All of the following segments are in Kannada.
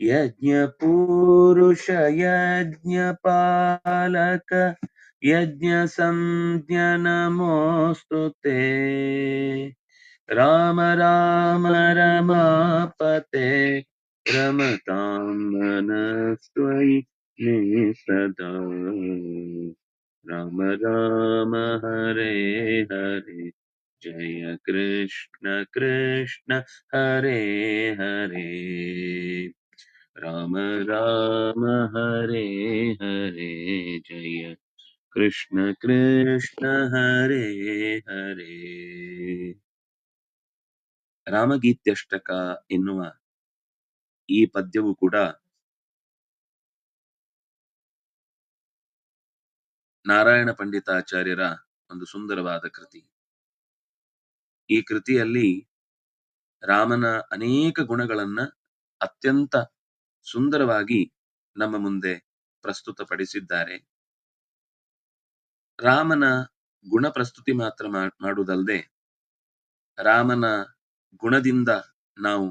यज्ञपूरुष यज्ञपालक यज्ञसंज्ञ नमोऽस्तु ते। राम राम, रमापते रमतां मनस्त्वयि मे सदा। राम राम, हरे हरे, जय कृष्ण कृष्ण, हरे हरे। राम राम हरे हरे जय कृष्ण कृष्ण हरे ಹರೇ ರಾಮಗೀತ್ಯಷ್ಟಕ ಎನ್ನುವ ಈ ಪದ್ಯವು ಕೂಡ ನಾರಾಯಣ ಪಂಡಿತಾಚಾರ್ಯರ ಒಂದು ಸುಂದರವಾದ ಕೃತಿ ಈ ಕೃತಿಯಲ್ಲಿ ರಾಮನ ಅನೇಕ ಗುಣಗಳನ್ನ ಅತ್ಯಂತ ಸುಂದರವಾಗಿ ನಮ್ಮ ಮುಂದೆ ಪ್ರಸ್ತುತಪಡಿಸಿದ್ದಾರೆ. ರಾಮನ ಗುಣ ಪ್ರಸ್ತುತಿ ಮಾತ್ರ ಮಾಡುವುದಲ್ಲದೆ ರಾಮನ ಗುಣದಿಂದ ನಾವು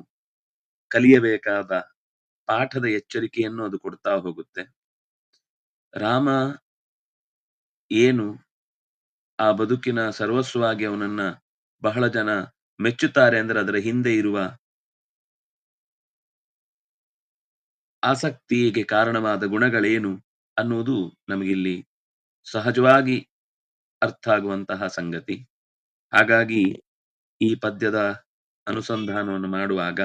ಕಲಿಯಬೇಕಾದ ಪಾಠದ ಎಚ್ಚರಿಕೆಯನ್ನು ಅದು ಕೊಡ್ತಾ ಹೋಗುತ್ತೆ. ರಾಮ ಏನು ಆ ಬದುಕಿನ ಸರ್ವಸ್ವವಾಗಿ ಅವನನ್ನ ಬಹಳ ಜನ ಮೆಚ್ಚುತ್ತಾರೆ ಅಂದ್ರೆ ಅದರ ಹಿಂದೆ ಇರುವ ಆಸಕ್ತಿಗೆ ಕಾರಣವಾದ ಗುಣಗಳೇನು ಅನ್ನುವುದು ನಮಗಿಲ್ಲಿ ಸಹಜವಾಗಿ ಅರ್ಥ ಆಗುವಂತಹ ಸಂಗತಿ. ಹಾಗಾಗಿ ಈ ಪದ್ಯದ ಅನುಸಂಧಾನವನ್ನು ಮಾಡುವಾಗ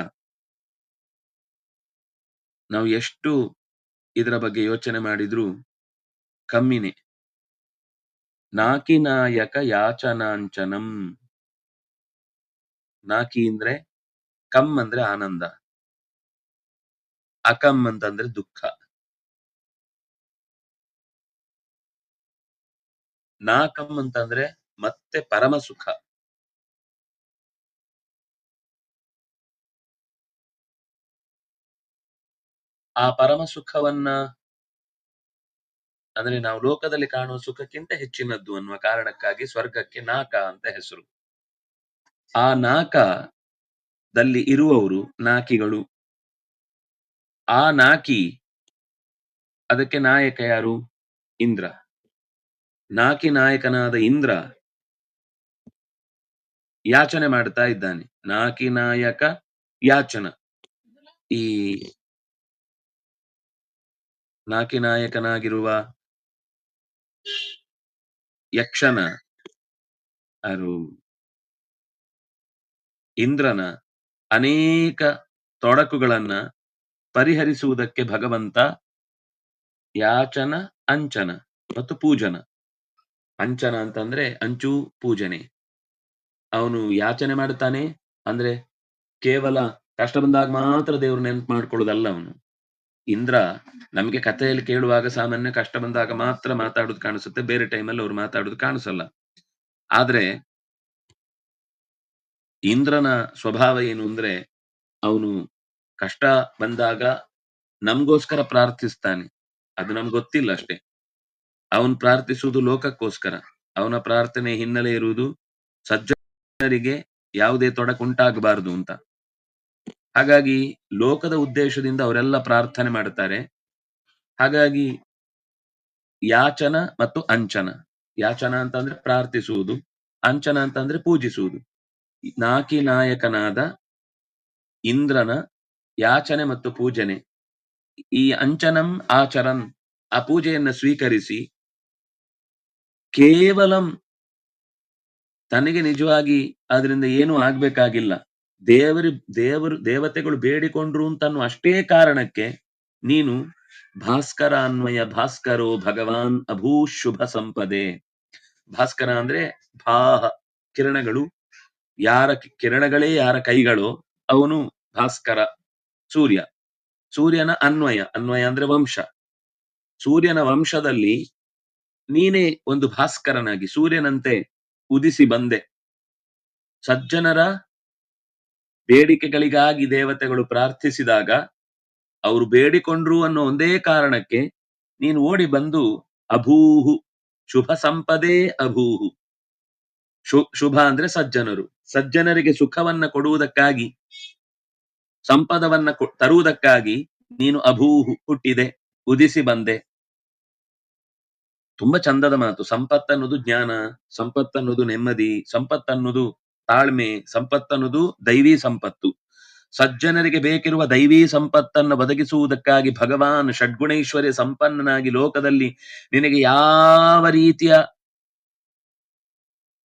ನಾವು ಎಷ್ಟು ಇದರ ಬಗ್ಗೆ ಯೋಚನೆ ಮಾಡಿದ್ರೂ ಕಮ್ಮಿನೇ. ನಾಕಿನಾಯಕ ಯಾಚನಾಂಚನಂ. ನಾಕಿ ಅಂದ್ರೆ ಕಮ್ ಅಂದ್ರೆ ಆನಂದ. ಅಕಂ ಅಂತಂದ್ರೆ ದುಃಖ. ನಾಕಂ ಅಂತಂದ್ರೆ ಮತ್ತೆ ಪರಮ ಸುಖ. ಆ ಪರಮ ಸುಖವನ್ನ ಅಂದ್ರೆ ನಾವು ಲೋಕದಲ್ಲಿ ಕಾಣುವ ಸುಖಕ್ಕಿಂತ ಹೆಚ್ಚಿನದ್ದು ಅನ್ನುವ ಕಾರಣಕ್ಕಾಗಿ ಸ್ವರ್ಗಕ್ಕೆ ನಾಕ ಅಂತ ಹೆಸರು. ಆ ನಾಕದಲ್ಲಿ ಇರುವವರು ನಾಕಿಗಳು. ಆ ನಾಕಿ, ಅದಕ್ಕೆ ನಾಯಕ ಯಾರು? ಇಂದ್ರ. ನಾಕಿ ನಾಯಕನಾದ ಇಂದ್ರ ಯಾಚನೆ ಮಾಡ್ತಾ ಇದ್ದಾನೆ. ನಾಕಿ ನಾಯಕ ಯಾಚನ. ಈ ನಾಕಿ ನಾಯಕನಾಗಿರುವ ಯಕ್ಷನ ಅರು ಇಂದ್ರನ ಅನೇಕ ತೊಡಕುಗಳನ್ನ ಪರಿಹರಿಸುವುದಕ್ಕೆ ಭಗವಂತ ಯಾಚನ, ಅಂಚನ ಮತ್ತು ಪೂಜನ. ಅಂಚನ ಅಂತಂದ್ರೆ ಅಂಚು, ಪೂಜನೆ. ಅವನು ಯಾಚನೆ ಮಾಡುತ್ತಾನೆ ಅಂದ್ರೆ ಕೇವಲ ಕಷ್ಟ ಬಂದಾಗ ಮಾತ್ರ ದೇವ್ರ ನೆನಪು ಮಾಡ್ಕೊಳ್ಳೋದಲ್ಲ ಅವನು. ಇಂದ್ರ ನಮ್ಗೆ ಕಥೆಯಲ್ಲಿ ಕೇಳುವಾಗ ಸಾಮಾನ್ಯ ಕಷ್ಟ ಬಂದಾಗ ಮಾತ್ರ ಮಾತಾಡೋದು ಕಾಣಿಸುತ್ತೆ. ಬೇರೆ ಟೈಮಲ್ಲಿ ಅವ್ರು ಮಾತಾಡೋದು ಕಾಣಿಸಲ್ಲ. ಆದ್ರೆ ಇಂದ್ರನ ಸ್ವಭಾವ ಏನು ಅಂದ್ರೆ ಅವನು ಕಷ್ಟ ಬಂದಾಗ ನಮ್ಗೋಸ್ಕರ ಪ್ರಾರ್ಥಿಸ್ತಾನೆ. ಅದು ನಮ್ಗೆ ಗೊತ್ತಿಲ್ಲ ಅಷ್ಟೇ. ಅವನು ಪ್ರಾರ್ಥಿಸುವುದು ಲೋಕಕ್ಕೋಸ್ಕರ. ಅವನ ಪ್ರಾರ್ಥನೆ ಹಿನ್ನೆಲೆ ಇರುವುದು ಸಜ್ಜನರಿಗೆ ಯಾವುದೇ ತೊಡಕುಂಟಾಗಬಾರದು ಅಂತ. ಹಾಗಾಗಿ ಲೋಕದ ಉದ್ದೇಶದಿಂದ ಅವರೆಲ್ಲ ಪ್ರಾರ್ಥನೆ ಮಾಡ್ತಾರೆ. ಹಾಗಾಗಿ ಯಾಚನ ಮತ್ತು ಅಂಚನ. ಯಾಚನ ಅಂತಂದ್ರೆ ಪ್ರಾರ್ಥಿಸುವುದು, ಅಂಚನ ಅಂತಂದ್ರೆ ಪೂಜಿಸುವುದು. ನಾಕಿ ನಾಯಕನಾದ ಇಂದ್ರನ ಯಾಚನೆ ಮತ್ತು ಪೂಜನೆ. ಈ ಅಂಚನಂ ಆಚರನ್ ಆ ಪೂಜೆಯನ್ನು ಸ್ವೀಕರಿಸಿ, ಕೇವಲಂ ತನಗೆ ನಿಜವಾಗಿ ಅದರಿಂದ ಏನೂ ಆಗ್ಬೇಕಾಗಿಲ್ಲ. ದೇವರು ದೇವರು, ದೇವತೆಗಳು ಬೇಡಿಕೊಂಡ್ರು ಅಂತನ್ನು ಅಷ್ಟೇ ಕಾರಣಕ್ಕೆ ನೀನು ಭಾಸ್ಕರ ಅನ್ವಯ ಭಾಸ್ಕರೋ ಭಗವಾನ್ ಅಭೂ ಶುಭ ಸಂಪದೆ. ಭಾಸ್ಕರ ಅಂದ್ರೆ ಭಾಹ, ಕಿರಣಗಳು. ಯಾರ ಕಿರಣಗಳೇ ಯಾರ ಕೈಗಳು ಅವನು ಭಾಸ್ಕರ. ಸೂರ್ಯ. ಸೂರ್ಯನ ಅನ್ವಯ ಅನ್ವಯ ಅಂದ್ರೆ ವಂಶ. ಸೂರ್ಯನ ವಂಶದಲ್ಲಿ ನೀನೇ ಒಂದು ಭಾಸ್ಕರನಾಗಿ ಸೂರ್ಯನಂತೆ ಉದಿಸಿ ಬಂದೆ. ಸಜ್ಜನರ ಬೇಡಿಕೆಗಳಿಗಾಗಿ ದೇವತೆಗಳು ಪ್ರಾರ್ಥಿಸಿದಾಗ ಅವರು ಬೇಡಿಕೊಂಡ್ರು ಅನ್ನೋ ಒಂದೇ ಕಾರಣಕ್ಕೆ ನೀನು ಓಡಿ ಬಂದು ಅಭೂಹು, ಶುಭ ಸಂಪದೇ ಅಭೂಹು. ಶು, ಶುಭ ಅಂದ್ರೆ ಸಜ್ಜನರು. ಸಜ್ಜನರಿಗೆ ಸುಖವನ್ನ ಕೊಡುವುದಕ್ಕಾಗಿ ಸಂಪದವನ್ನ ತರುವುದಕ್ಕಾಗಿ ನೀನು ಅಭೂಹು ಹುಟ್ಟಿದೆ ಉದಿಸಿ ಬಂದೆ. ತುಂಬಾ ಚಂದದ ಮಾತು. ಸಂಪತ್ತನ್ನೋದು ಜ್ಞಾನ, ಸಂಪತ್ತನ್ನೋದು ನೆಮ್ಮದಿ, ಸಂಪತ್ತನ್ನೋದು ತಾಳ್ಮೆ, ಸಂಪತ್ತನ್ನೋದು ದೈವಿ ಸಂಪತ್ತು. ಸಜ್ಜನರಿಗೆ ಬೇಕಿರುವ ದೈವಿ ಸಂಪತ್ತನ್ನು ಒದಗಿಸುವುದಕ್ಕಾಗಿ ಭಗವಾನ್ ಷಡ್ಗುಣೈಶ್ವರ್ಯ ಸಂಪನ್ನನಾಗಿ ಲೋಕದಲ್ಲಿ ನಿನಗೆ ಯಾವ ರೀತಿಯ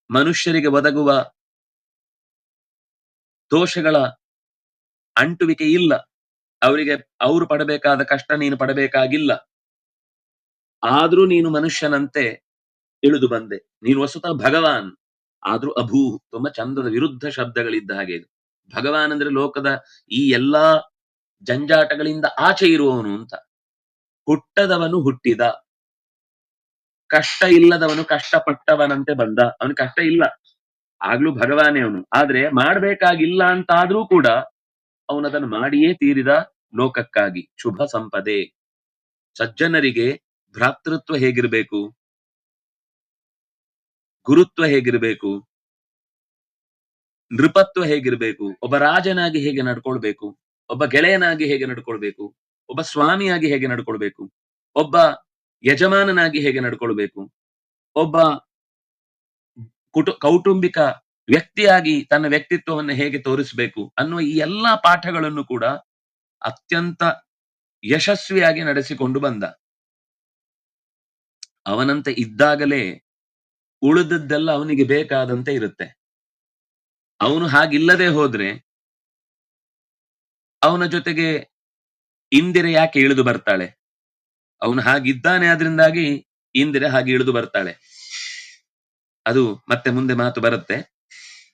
ಮನುಷ್ಯರಿಗೆ ಒದಗುವ ದೋಷಗಳ ಅಂಟುವಿಕೆ ಇಲ್ಲ. ಅವರಿಗೆ ಅವರು ಪಡಬೇಕಾದ ಕಷ್ಟ ನೀನು ಪಡಬೇಕಾಗಿಲ್ಲ. ಆದ್ರೂ ನೀನು ಮನುಷ್ಯನಂತೆ ಇಳಿದು ಬಂದೆ. ನೀನು ವಸುತ ಭಗವಾನ್. ಆದ್ರೂ ಅಭೂ, ತುಂಬಾ ಚಂದದ ವಿರುದ್ಧ ಶಬ್ದಗಳಿದ್ದ ಹಾಗೆ ಇದು. ಭಗವಾನ್ ಅಂದ್ರೆ ಲೋಕದ ಈ ಎಲ್ಲಾ ಜಂಜಾಟಗಳಿಂದ ಆಚೆ ಇರುವವನು ಅಂತ. ಹುಟ್ಟದವನು ಹುಟ್ಟಿದ. ಕಷ್ಟ ಇಲ್ಲದವನು ಕಷ್ಟಪಟ್ಟವನಂತೆ ಬಂದ. ಅವನು ಕಷ್ಟ ಇಲ್ಲ. ಆಗ್ಲೂ ಭಗವಾನೇ ಅವನು. ಆದ್ರೆ ಮಾಡ್ಬೇಕಾಗಿಲ್ಲ ಅಂತಾದ್ರೂ ಕೂಡ ಅವನದನ್ನು ಮಾಡಿಯೇ ತೀರಿದ ಲೋಕಕ್ಕಾಗಿ ಶುಭ ಸಂಪದೆ. ಸಜ್ಜನರಿಗೆ ಭ್ರಾತೃತ್ವ ಹೇಗಿರಬೇಕು? ಗುರುತ್ವ ಹೇಗಿರಬೇಕು? ನೃಪತ್ವ ಹೇಗಿರಬೇಕು? ಒಬ್ಬ ರಾಜನಾಗಿ ಹೇಗೆ ನಡ್ಕೊಳ್ಬೇಕು? ಒಬ್ಬ ಗೆಳೆಯನಾಗಿ ಹೇಗೆ ನಡ್ಕೊಳ್ಬೇಕು? ಒಬ್ಬ ಸ್ವಾಮಿಯಾಗಿ ಹೇಗೆ ನಡ್ಕೊಳ್ಬೇಕು? ಒಬ್ಬ ಯಜಮಾನನಾಗಿ ಹೇಗೆ ನಡ್ಕೊಳ್ಬೇಕು? ಒಬ್ಬ ಕುಟು, ಕೌಟುಂಬಿಕ ವ್ಯಕ್ತಿಯಾಗಿ ತನ್ನ ವ್ಯಕ್ತಿತ್ವವನ್ನು ಹೇಗೆ ತೋರಿಸಬೇಕು ಅನ್ನುವ ಈ ಎಲ್ಲಾ ಪಾಠಗಳನ್ನು ಕೂಡ ಅತ್ಯಂತ ಯಶಸ್ವಿಯಾಗಿ ನಡೆಸಿಕೊಂಡು ಬಂದ. ಅವನಂತೆ ಇದ್ದಾಗಲೇ ಉಳಿದದ್ದೆಲ್ಲ ಅವನಿಗೆ ಬೇಕಾದಂತೆ ಇರುತ್ತೆ. ಅವನು ಹಾಗಿಲ್ಲದೆ ಹೋದ್ರೆ ಅವನ ಜೊತೆಗೆ ಇಂದಿರೆ ಯಾಕೆ ಇಳಿದು ಬರ್ತಾಳೆ? ಅವನು ಹಾಗಿದ್ದಾನೆ ಆದ್ರಿಂದಾಗಿ ಇಂದಿರೆ ಹಾಗೆ ಇಳಿದು ಬರ್ತಾಳೆ. ಅದು ಮತ್ತೆ ಮುಂದೆ ಮಾತು ಬರುತ್ತೆ.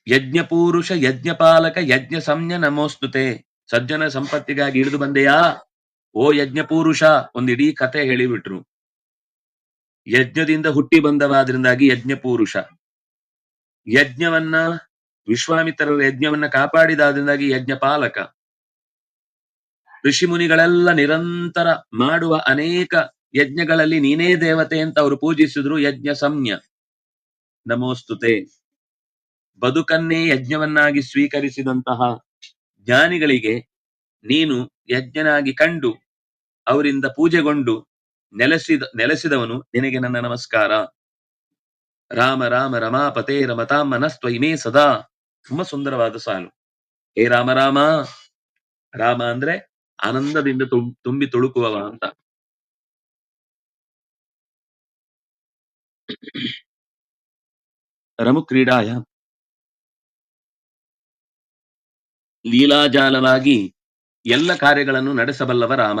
ಯಜ್ಞ ಪೂರುಷ ಯಜ್ಞಪಾಲಕ ಯಜ್ಞ ಸಂಜ್ಞ ನಮೋಸ್ತುತೆ ಸಜ್ಜನ ಸಂಪತ್ತಿಗಾಗಿ ಹಿಡಿದು ಬಂದೆಯಾ? ಓ ಯಜ್ಞಪೂರುಷ ಒಂದಿಡೀ ಕತೆ ಹೇಳಿಬಿಟ್ರು. ಯಜ್ಞದಿಂದ ಹುಟ್ಟಿ ಬಂದವಾದ್ರಿಂದಾಗಿ ಯಜ್ಞ ಪೂರುಷ ಯಜ್ಞವನ್ನ, ವಿಶ್ವಾಮಿತ್ರರ ಯಜ್ಞವನ್ನ ಕಾಪಾಡಿದಾದ್ರಿಂದಾಗಿ ಯಜ್ಞಪಾಲಕ. ಋಷಿ ಮುನಿಗಳೆಲ್ಲ ನಿರಂತರ ಮಾಡುವ ಅನೇಕ ಯಜ್ಞಗಳಲ್ಲಿ ನೀನೇ ದೇವತೆ ಅಂತ ಅವರು ಪೂಜಿಸಿದ್ರು ಯಜ್ಞ ಸಂಜ್ಞ ನಮೋಸ್ತುತೆ ಬದುಕನ್ನೇ ಯಜ್ಞವನ್ನಾಗಿ ಸ್ವೀಕರಿಸಿದಂತಹ ಜ್ಞಾನಿಗಳಿಗೆ ನೀನು ಯಜ್ಞನಾಗಿ ಕಂಡು, ಅವರಿಂದ ಪೂಜೆಗೊಂಡು ನೆಲೆಸಿದ, ನೆಲೆಸಿದವನು ನಿನಗೆ ನನ್ನ ನಮಸ್ಕಾರ. ರಾಮ ರಾಮ ರಮಾಪತೆ ಮನಸ್ತ್ವ ಇಮೇ ಸದಾ. ತುಂಬಾ ಸುಂದರವಾದ ಸಾಲು. ಹೇ ರಾಮ ರಾಮ. ರಾಮ ಅಂದ್ರೆ ಆನಂದದಿಂದ ತುಂಬಿ ತುಳುಕುವವ ಅಂತ. ರಮು ಕ್ರೀಡಾಯ ಲೀಲಾಜಾಲವಾಗಿ ಎಲ್ಲ ಕಾರ್ಯಗಳನ್ನು ನಡೆಸಬಲ್ಲವ ರಾಮ.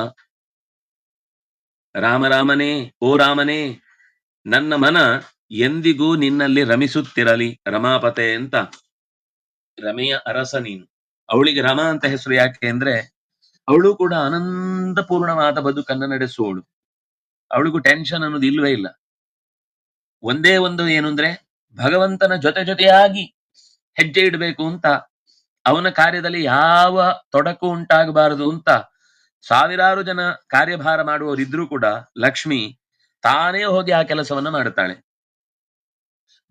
ರಾಮರಾಮನೇ ಓ ರಾಮನೇ, ನನ್ನ ಮನ ಎಂದಿಗೂ ನಿನ್ನಲ್ಲಿ ರಮಿಸುತ್ತಿರಲಿ ರಮಾಪತೆ ಅಂತ. ರಮೆಯ ಅರಸ ನೀನು. ಅವಳಿಗೆ ರಮ ಅಂತ ಹೆಸರು ಯಾಕೆ ಅಂದ್ರೆ, ಅವಳು ಕೂಡ ಆನಂದಪೂರ್ಣವಾದ ಬದುಕನ್ನು ನಡೆಸುವಳು. ಅವಳಿಗೂ ಟೆನ್ಷನ್ ಅನ್ನೋದು ಇಲ್ವೇ ಇಲ್ಲ. ಒಂದೇ ಒಂದು ಏನು ಅಂದ್ರೆ, ಭಗವಂತನ ಜೊತೆ ಜೊತೆಯಾಗಿ ಹೆಜ್ಜೆ ಇಡಬೇಕು ಅಂತ ಅವನ ಕಾರ್ಯದಲ್ಲಿ ಯಾವ ತೊಡಕು ಉಂಟಾಗಬಾರದು ಅಂತ ಸಾವಿರಾರು ಜನ ಕಾರ್ಯಭಾರ ಮಾಡುವವರಿದ್ರೂ ಕೂಡ ಲಕ್ಷ್ಮಿ ತಾನೇ ಹೋಗಿ ಆ ಕೆಲಸವನ್ನ ಮಾಡುತ್ತಾಳೆ.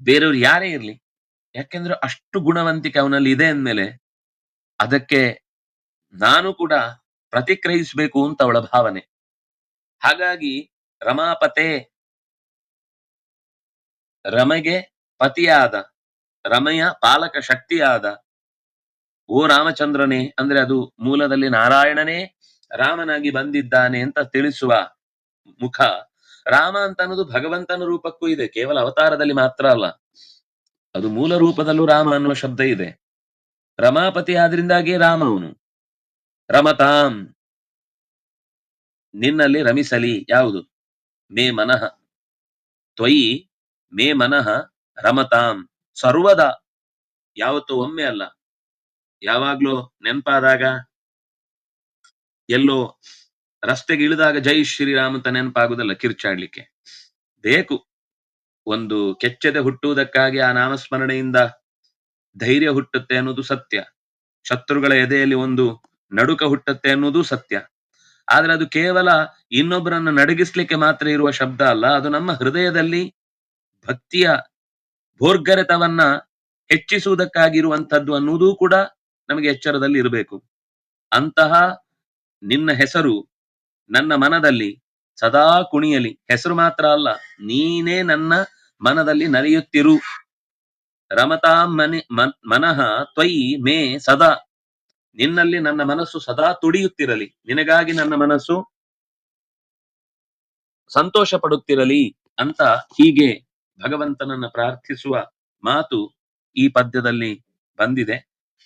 ಬೇರೆಯವ್ರು ಯಾರೇ ಇರ್ಲಿ, ಯಾಕೆಂದ್ರೆ ಅಷ್ಟು ಗುಣವಂತಿಕೆ ಅವನಲ್ಲಿ ಇದೆ ಅಂದ್ಮೇಲೆ ಅದಕ್ಕೆ ನಾನು ಕೂಡ ಪ್ರತಿಕ್ರಿಯಿಸಬೇಕು ಅಂತ ಅವಳ ಭಾವನೆ. ಹಾಗಾಗಿ ರಮಾಪತೆ ರಮೆಗೆ ಪತಿಯಾದ, ರಮೆಯ ಪಾಲಕ ಶಕ್ತಿಯಾದ ಓ ರಾಮಚಂದ್ರನೇ, ಅಂದ್ರೆ ಅದು ಮೂಲದಲ್ಲಿ ನಾರಾಯಣನೇ ರಾಮನಾಗಿ ಬಂದಿದ್ದಾನೆ ಅಂತ ತಿಳಿಸುವ ಮುಖ. ರಾಮ ಅಂತ ಅನ್ನೋದು ಭಗವಂತನ ರೂಪಕ್ಕೂ ಇದೆ, ಕೇವಲ ಅವತಾರದಲ್ಲಿ ಮಾತ್ರ ಅಲ್ಲ. ಅದು ಮೂಲ ರೂಪದಲ್ಲೂ ರಾಮ ಅನ್ನುವ ಶಬ್ದ ಇದೆ. ರಮಾಪತಿ ಆದ್ರಿಂದಾಗಿ ರಾಮ ಅವನು ರಮತಾಂ. ನಿನ್ನಲ್ಲಿ ರಮಿಸಲಿ, ಯಾವುದು? ಮೇ ಮನಃ. ತ್ವಯಿ, ಮೇ ಮನಃ, ರಮತಾಂ. ಸರ್ವದ, ಯಾವತ್ತೂ ಒಮ್ಮೆ ಅಲ್ಲ. ಯಾವಾಗ್ಲೂ ನೆನಪಾದಾಗ ಎಲ್ಲೋ ರಸ್ತೆಗೆ ಇಳಿದಾಗ ಜೈ ಶ್ರೀರಾಮ್ ಅಂತ ನೆನಪಾಗುದಲ್ಲ ಕಿರ್ಚಾಡ್ಲಿಕ್ಕೆ. ಬೇಕು ಒಂದು ಕೆಚ್ಚದೆ ಹುಟ್ಟುವುದಕ್ಕಾಗಿ ಆ ನಾಮಸ್ಮರಣೆಯಿಂದ ಧೈರ್ಯ ಹುಟ್ಟುತ್ತೆ ಅನ್ನೋದು ಸತ್ಯ. ಶತ್ರುಗಳ ಎದೆಯಲ್ಲಿ ಒಂದು ನಡುಕ ಹುಟ್ಟುತ್ತೆ ಅನ್ನೋದು ಸತ್ಯ. ಆದ್ರೆ ಅದು ಕೇವಲ ಇನ್ನೊಬ್ಬರನ್ನು ನಡಗಿಸ್ಲಿಕ್ಕೆ ಮಾತ್ರ ಇರುವ ಶಬ್ದ ಅಲ್ಲ, ಅದು ನಮ್ಮ ಹೃದಯದಲ್ಲಿ ಭಕ್ತಿಯ ಭೋರ್ಗರೆತವನ್ನ ಹೆಚ್ಚಿಸುವುದಕ್ಕಾಗಿರುವಂಥದ್ದು ಅನ್ನುವುದೂ ಕೂಡ ನಮಗೆ ಎಚ್ಚರದಲ್ಲಿ ಇರಬೇಕು. ಅಂತಹ ನಿನ್ನ ಹೆಸರು ನನ್ನ ಮನದಲ್ಲಿ ಸದಾ ಕುಣಿಯಲಿ. ಹೆಸರು ಮಾತ್ರ ಅಲ್ಲ, ನೀನೇ ನನ್ನ ಮನದಲ್ಲಿ ನಲಿಯುತ್ತಿರು ರಮತಾ ಮನಿ ಮನಃ ತ್ವಯಿ ಮೇ ಸದಾ. ನಿನ್ನಲ್ಲಿ ನನ್ನ ಮನಸ್ಸು ಸದಾ ತುಡಿಯುತ್ತಿರಲಿ. ನಿನಗಾಗಿ ನನ್ನ ಮನಸ್ಸು ಸಂತೋಷ ಪಡುತ್ತಿರಲಿ ಅಂತ ಹೀಗೆ ಭಗವಂತನನ್ನ ಪ್ರಾರ್ಥಿಸುವ ಮಾತು ಈ ಪದ್ಯದಲ್ಲಿ ಬಂದಿದೆ.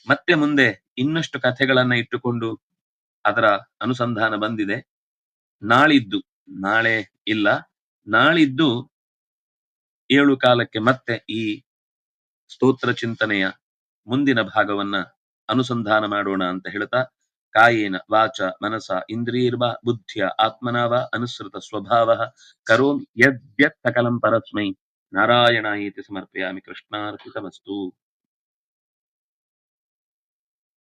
ಮತ್ತೆ ಮುಂದೆ ಇನ್ನಷ್ಟು ಕಥೆಗಳನ್ನ ಇಟ್ಟುಕೊಂಡು ಅದರ ಅನುಸಂಧಾನ ಬಂದಿದೆ. ನಾಳಿದ್ದು, ನಾಳೆ ಇಲ್ಲ. ನಾಳಿದ್ದು ಏಳು ಕಾಲಕ್ಕೆ ಮತ್ತೆ ಈ ಸ್ತೋತ್ರ ಚಿಂತನೆಯ ಮುಂದಿನ ಭಾಗವನ್ನ ಅನುಸಂಧಾನ ಮಾಡೋಣ ಅಂತ ಹೇಳ್ತಾ, ಕಾಯೇನ ವಾಚ ಮನಸ ಇಂದ್ರಿಯರ್ವ ಬುದ್ಧಿಯ ಆತ್ಮನಾವ ಅನುಸೃತ ಸ್ವಭಾವ ಕರೋಮಿ ಯದ್ಯತ್ ಸಕಲಂ ಪರಸ್ಮೈ. ನಾರಾಯಣಾಯೇತಿ ಸಮರ್ಪಯಾಮಿ ಕೃಷ್ಣಾರ್ಪಿತಮಸ್ತು.